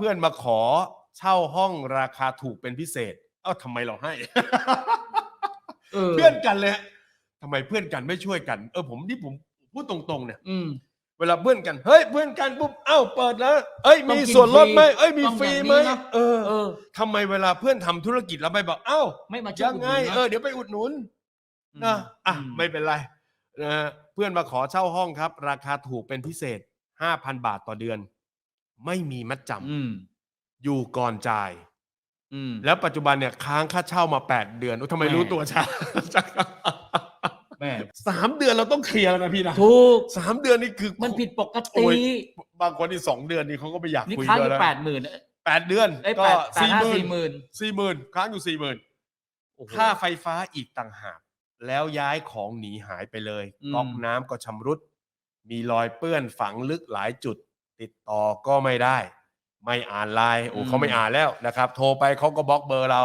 เพื่อนมาขอเช่าห้องราคาถูกเป็นพิเศษ เอ้าทำไมเราให้เออเพื่อนกันเลยฮะทำไมเพื่อนกันไม่ช่วยกัน เออผมนี่ผมพูดตรงๆเนี่ยอืม เวลาเพื่อนกัน เฮ้ยเพื่อนกันปุ๊บเอ้าเปิดแล้วเอ้ยต้องมีกินส่วนลดไหมฟรีเอ้ยมีต้องฟรีอย่างไหมนี้นะ เออเออ ทำไมเวลาเพื่อนทำธุรกิจแล้วไปบอกเอ้า ไม่มาช่วยยังไงอุดหนุนนะเออเดี๋ยวไปอุดหนุนนะอะไม่เป็นไรนะฮะเพื่อนมาขอเช่าห้องครับ ราคาถูกเป็นพิเศษ 5,000 บาทต่อเดือน ไม่มีมัดจอืมำอยู่ก่อนจ่าย อืม แล้วปัจจุบันเนี่ยค้างค่าเช่ามา 8 เดือนอุ๊ยทำไมแหม่ รู้ตัวช้า แม่สามเดือนเราต้องเคลียร์แล้วนะพี่นะถูกสามเดือนนี่คือมันผิดปกโอ้ติยบางคนที่สองเดือนนี่เขาก็ไม่อยากนี่คุยค้างอด้วยยู่แล้วแปดหมื่นแปดเดือนไอ้ยก็แปดแปดสี่ห้าหมื่นสี่หมื่นสี่หมื่นค้างอยู่สี่หมื่นค่าไฟฟ้าอีกต่างหากแล้วย้ายของหนีหายไปเลยอืม ก๊อกน้ำก็ชำรุด มีรอยเปื้อนฝังลึกหลายจุด ติดต่อก็ไม่ได้ ไม่อ่านไลน์โอ้เขาไม่อ่านแล้วนะครับ โทรไปเขาก็บล็อกเบอร์เรา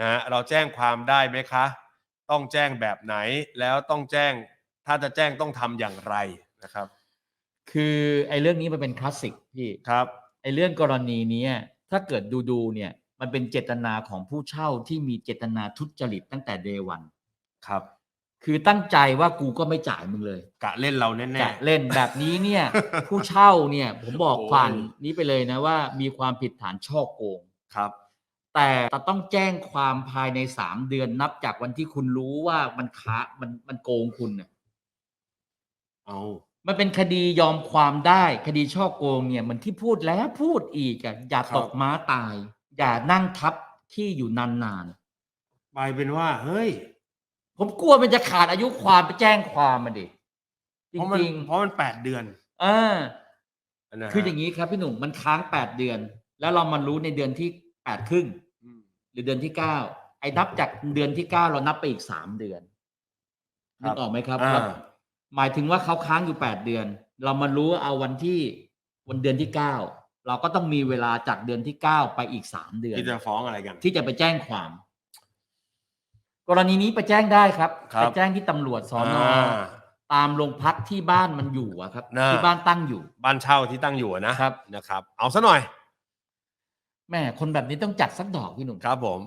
นะฮะเราแจ้งความได้ไหมคะ ต้องแจ้งแบบไหนแล้วต้องแจ้งถ้าจะแจ้งต้องทำอย่างไรนะครับ คือไอ้เรื่องนี้มันเป็นคลาสสิกพี่ครับไอ้เรื่องกรณีเนี้ยถ้าเกิดดูดูๆเนี่ย มันเป็นเจตนาของผู้เช่าที่มีเจตนาทุจริตตั้งแต่เดวันครับ คือตั้งใจว่ากูก็ไม่จ่ายมึงเลยกะเล่นเราแน่ จะเล่นแบบนี้เนี่ย ผู้เช่าเนี่ย ผมบอกโอ้ย ผ่านนี้ไปเลยนะว่ามีความผิดฐานช่อโกง ๆ ครับ แต่จะต้องแจ้งความภายในสามเดือนนับจากวันที่คุณรู้ว่ามันค้ามันมันโกงคุณน่ะเอามันเป็นคดียอมความได้ คดีช่อโกงเนี่ยมันที่พูดแล้วพูดอีกอะอย่าตกม้าตาย อย่านั่งทับที่อยู่นานกลายเป็นว่า เฮ้ยๆ ผมกลัวมันจะขาดอายุความไปแจ้งความมาดิจเพราะมันริงเพราะมันแปดเดือนๆเออ นะฮะคืออย่างนี้ครับพี่หนุ่มมันค้างแปดเดือน แล้วเรามารู้ในเดือนที่แปดครึ่ง อืมหรือเดือนที่เก้าไอ้นับจากเดือนที่เก้าเรานับไปอีกสามเดือนครันึบกออกไหมครับอ่าแล้วหมายถึงว่าเขาค้างอยู่แปดเดือน เรามารู้เอาวันที่วันเดือนที่เก้าเราก็ต้องมีเวลาจากเดือนที่เก้าไปอีกสามเดือน ที่จะฟ้องอะไรกัน ที่จะไปแจ้งความ กรณีนี้ไปแจ้งได้ครับครับ ไปแจ้งที่ตำรวจสอนอาตามโรงพักที่บ้านมันอยู่อะครับน่าที่บ้านตั้งอยู่ บ้านเช่าที่ตั้งอยู่อะนะครับ นะครับ เอาซะหน่อยแม่คนแบบนี้ต้องจัดสักดอกพี่หนุ่ม ครับผม